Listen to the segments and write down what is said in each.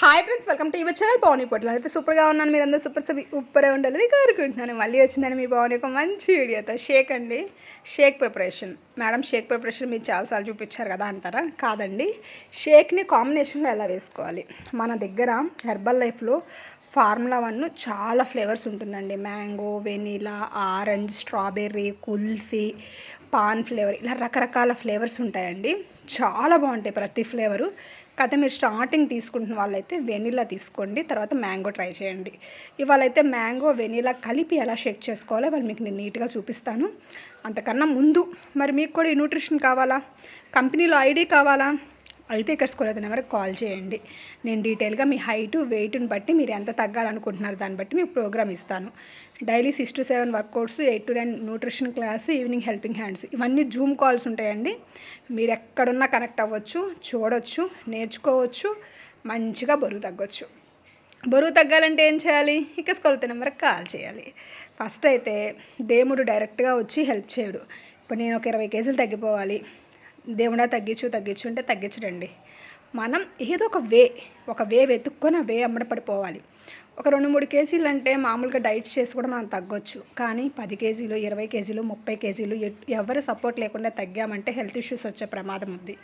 Hi friends welcome to your channel Pavan Potla అయితే సూపర్గా ఉన్నాను మీరు అందరూ సూపర్ సబి ఉప్పరే ఉండాలని కోరుకుంటున్నాను. మళ్ళీ వచ్చిందని మీ పవన్ ఒక మంచి వీడియోతో. షేక్ అండి. Shake preparation madam shake preparation మీరు చాలాసార్లు చూపించారు కదా అంటారా? కాదండి. షేక్ని కాంబినేషన్లో ఎలా వేసుకోవాలి? మన దగ్గర హెర్బల్ లైఫ్లో ఫార్ములా వన్ చాలా ఫ్లేవర్స్ ఉంటుందండి. Mango vanilla orange strawberry kulfi paan flavour ఇలా రకరకాల ఫ్లేవర్స్ ఉంటాయండి. చాలా బాగుంటాయి ప్రతి ఫ్లేవరు. కదా మీరు స్టార్టింగ్ తీసుకుంటున్న వాళ్ళైతే వెనీలా తీసుకోండి తర్వాత మ్యాంగో ట్రై చేయండి. ఇవాళ అయితే మ్యాంగో వెనీలా కలిపి ఎలా షేక్ చేసుకోవాలో వాళ్ళు మీకు నేను నీట్గా చూపిస్తాను. అంతకన్నా ముందు మరి మీకు కూడా ఈ న్యూట్రిషన్ కావాలా? కంపెనీలో ఐడి కావాలా? అయితే ఇక్కడ స్కూల్ అయితే నెంబర్కి కాల్ చేయండి. నేను డీటెయిల్గా మీ హైటు వెయిట్ని బట్టి మీరు ఎంత తగ్గాలనుకుంటున్నారు దాన్ని బట్టి మీకు ప్రోగ్రామ్ ఇస్తాను. Daily six to seven workouts eight to nine nutrition class evening helping hands. ఇవన్నీ జూమ్ కాల్స్ ఉంటాయండి. మీరు ఎక్కడున్నా కనెక్ట్ అవ్వచ్చు చూడొచ్చు నేర్చుకోవచ్చు మంచిగా బరువు తగ్గొచ్చు. బరువు తగ్గాలంటే ఏం చేయాలి? ఇక స్కొలత నెంబర్కి కాల్ చేయాలి. ఫస్ట్ అయితే దేవుడు డైరెక్ట్గా వచ్చి హెల్ప్ చేయడు. ఇప్పుడు నేను ఒక ఇరవై కేజీలు తగ్గిపోవాలి. దేవుడా తగ్గించు తగ్గించు అంటే తగ్గించడండి. మనం ఏదో ఒక వే ఒక వే వెతుక్కొని ఆ వే అమ్మడ పడిపోవాలి. ఒక రెండు మూడు కేజీలు అంటే మామూలుగా డైట్ చేసి కూడా మనం తగ్గొచ్చు. కానీ పది కేజీలు ఇరవై కేజీలు ముప్పై కేజీలు ఎవరి సపోర్ట్ లేకుండా తగ్గామంటే హెల్త్ ఇష్యూస్ వచ్చే ప్రమాదం ఉంది.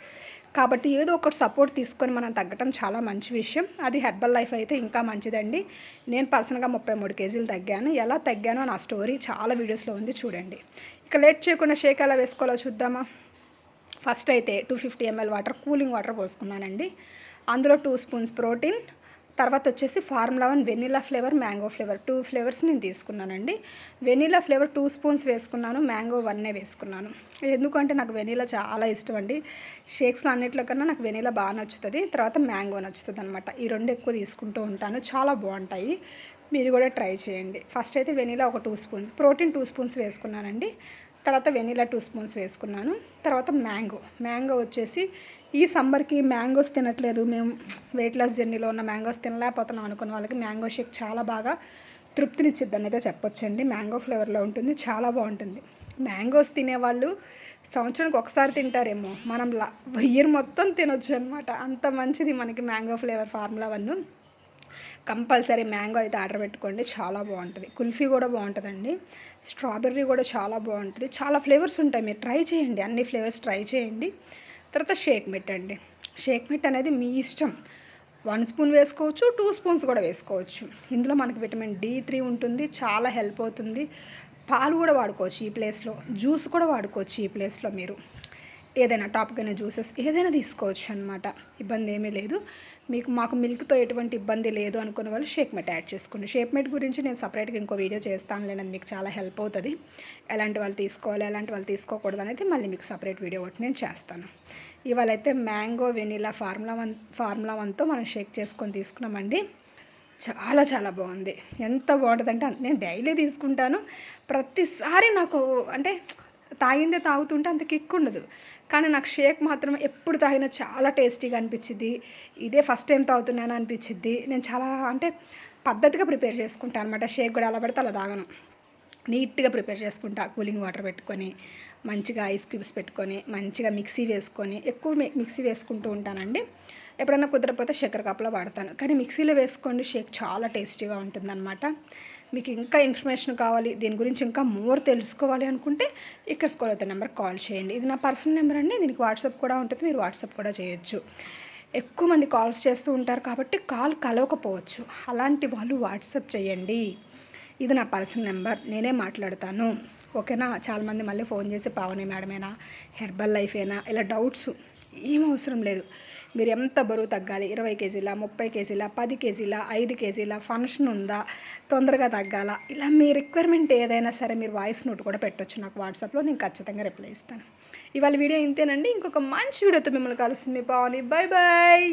కాబట్టి ఏదో ఒకటి సపోర్ట్ తీసుకొని మనం తగ్గటం చాలా మంచి విషయం. అది హెర్బల్ లైఫ్ అయితే ఇంకా మంచిదండి. నేను పర్సనల్గా ముప్పై మూడు కేజీలు తగ్గాను. ఎలా తగ్గానో నా స్టోరీ చాలా వీడియోస్లో ఉంది చూడండి. ఇక లేట్ చేయకుండా షేక్ ఎలా వేసుకోవాలో చూద్దామా? ఫస్ట్ అయితే two fifty ML water cooling water పోసుకున్నానండి. అందులో టూ స్పూన్స్ ప్రోటీన్ తర్వాత వచ్చేసి formula one vanilla flavour mango flavour. Two flavours నేను తీసుకున్నానండి. వెనీలా ఫ్లేవర్ టూ స్పూన్స్ వేసుకున్నాను మ్యాంగో వన్నే వేసుకున్నాను. ఎందుకంటే నాకు వెనీలా చాలా ఇష్టం అండి షేక్స్లో అన్నిట్లో కన్నా నాకు వెనీలా బాగా నచ్చుతుంది. తర్వాత మ్యాంగో నచ్చుతుంది అనమాట ఈ రెండు ఎక్కువ తీసుకుంటూ ఉంటాను. చాలా బాగుంటాయి. మీరు కూడా ట్రై చేయండి. ఫస్ట్ అయితే వెనీలా ఒక two spoons protein two spoons వేసుకున్నానండి. తర్వాత వెనీలా టూ స్పూన్స్ వేసుకున్నాను. తర్వాత మ్యాంగో. మ్యాంగో వచ్చేసి ఈ సమ్మర్కి మ్యాంగోస్ తినట్లేదు. మేము వెయిట్ లాస్ జర్నీలో ఉన్న మ్యాంగోస్ తినలేకపోతున్నాం అనుకున్న వాళ్ళకి మ్యాంగో షేక్ చాలా బాగా తృప్తినిచ్చిద్దని అయితే చెప్పొచ్చండి. మ్యాంగో ఫ్లేవర్లో ఉంటుంది. చాలా బాగుంటుంది. మ్యాంగోస్ తినేవాళ్ళు సంవత్సరానికి ఒకసారి తింటారేమో. మనం ఇయర్ మొత్తం తినొచ్చు అనమాట అంత మంచిది మనకి mango flavour formula one. Compulsory mango అయితే ఆర్డర్ పెట్టుకోండి. చాలా బాగుంటుంది. కుల్ఫీ కూడా బాగుంటుందండి. స్ట్రాబెర్రీ కూడా చాలా బాగుంటుంది. చాలా ఫ్లేవర్స్ ఉంటాయి. మీరు ట్రై చేయండి. అన్ని ఫ్లేవర్స్ ట్రై చేయండి. తర్వాత షేక్ మిట్ అండి. షేక్ మిట్ అనేది మీ ఇష్టం. వన్ స్పూన్ వేసుకోవచ్చు టూ స్పూన్స్ కూడా వేసుకోవచ్చు. ఇందులో మనకి విటమిన్ డి త్రీ ఉంటుంది. చాలా హెల్ప్ అవుతుంది. పాలు కూడా వాడుకోవచ్చు ఈ ప్లేస్లో. జ్యూస్ కూడా వాడుకోవచ్చు ఈ ప్లేస్లో మీరు. ఏదైనా టాపిక్ అయిన జ్యూసెస్ ఏదైనా తీసుకోవచ్చు అనమాట ఇబ్బంది ఏమీ లేదు. మీకు మాకు మిల్క్తో ఎటువంటి ఇబ్బంది లేదు అనుకున్న వాళ్ళు షేక్మెట్ యాడ్ చేసుకోండి. షేక్మెట్ గురించి నేను సపరేట్గా ఇంకో వీడియో చేస్తాను లేనది మీకు చాలా హెల్ప్ అవుతుంది. ఎలాంటి వాళ్ళు తీసుకోవాలి ఎలాంటి వాళ్ళు తీసుకోకూడదు అనేది మళ్ళీ మీకు సపరేట్ వీడియో ఒకటి నేను చేస్తాను. ఇవాళ అయితే mango vanilla formula one formula వన్తో మనం షేక్ చేసుకొని తీసుకున్నామండి. చాలా చాలా బాగుంది. ఎంత బాగుంటుందంటే నేను డైలీ తీసుకుంటాను. ప్రతిసారి నాకు అంటే తాగిందే తాగుతుంటే అంత కిక్ ఉండదు. కానీ నాకు షేక్ మాత్రం ఎప్పుడు తాగినా చాలా టేస్టీగా అనిపించింది ఇదే ఫస్ట్ టైం తాగుతున్నాను అనిపించింది నేను చాలా అంటే పద్ధతిగా ప్రిపేర్ చేసుకుంటాను అనమాట షేక్ కూడా అలా పడితే అలా తాగను. నీట్గా ప్రిపేర్ చేసుకుంటా. కూలింగ్ వాటర్ పెట్టుకొని మంచిగా ఐస్ క్యూబ్స్ పెట్టుకొని మంచిగా మిక్సీ వేసుకొని ఎక్కువ మిక్సీ వేసుకుంటూ ఉంటానండి. ఎప్పుడైనా కుదరకపోతే చక్కెర కప్పులో వాడతాను. కానీ మిక్సీలో వేసుకోండి షేక్ చాలా టేస్టీగా ఉంటుందన్నమాట. మీకు ఇంకా ఇన్ఫర్మేషన్ కావాలి దీని గురించి ఇంకా మోర్ తెలుసుకోవాలి అనుకుంటే ఇక్కడ స్కూల్ అవుతున్న నెంబర్ కాల్ చేయండి. ఇది నా పర్సనల్ నెంబర్ అండి దీనికి వాట్సాప్ కూడా ఉంటుంది మీరు వాట్సాప్ కూడా చేయొచ్చు. ఎక్కువ మంది కాల్స్ చేస్తూ ఉంటారు కాబట్టి కాల్ కలవకపోవచ్చు. అలాంటి వాళ్ళు వాట్సాప్ చేయండి. ఇది నా పర్సనల్ నెంబర్ నేనే మాట్లాడతాను. ఓకేనా? చాలామంది మళ్ళీ ఫోన్ చేసి పావని మేడమేనా? హెర్బల్ లైఫేనా? ఇలా డౌట్స్ ఏం అవసరం లేదు. మీరు ఎంత బరువు తగ్గాలి? ఇరవై కేజీల ముప్పై కేజీల పది కేజీల ఐదు కేజీల ఫంక్షన్ ఉందా? తొందరగా తగ్గాల? ఇలా మీ రిక్వైర్మెంట్ ఏదైనా సరే మీరు వాయిస్ నోట్ కూడా పెట్టొచ్చు. నాకు వాట్సాప్లో నేను ఖచ్చితంగా రిప్లై ఇస్తాను. ఇవాళ వీడియో ఇంతేనండి. ఇంకొక మంచి వీడియోతో మిమ్మల్ని కలుస్తుంది మీ పావని. Bye bye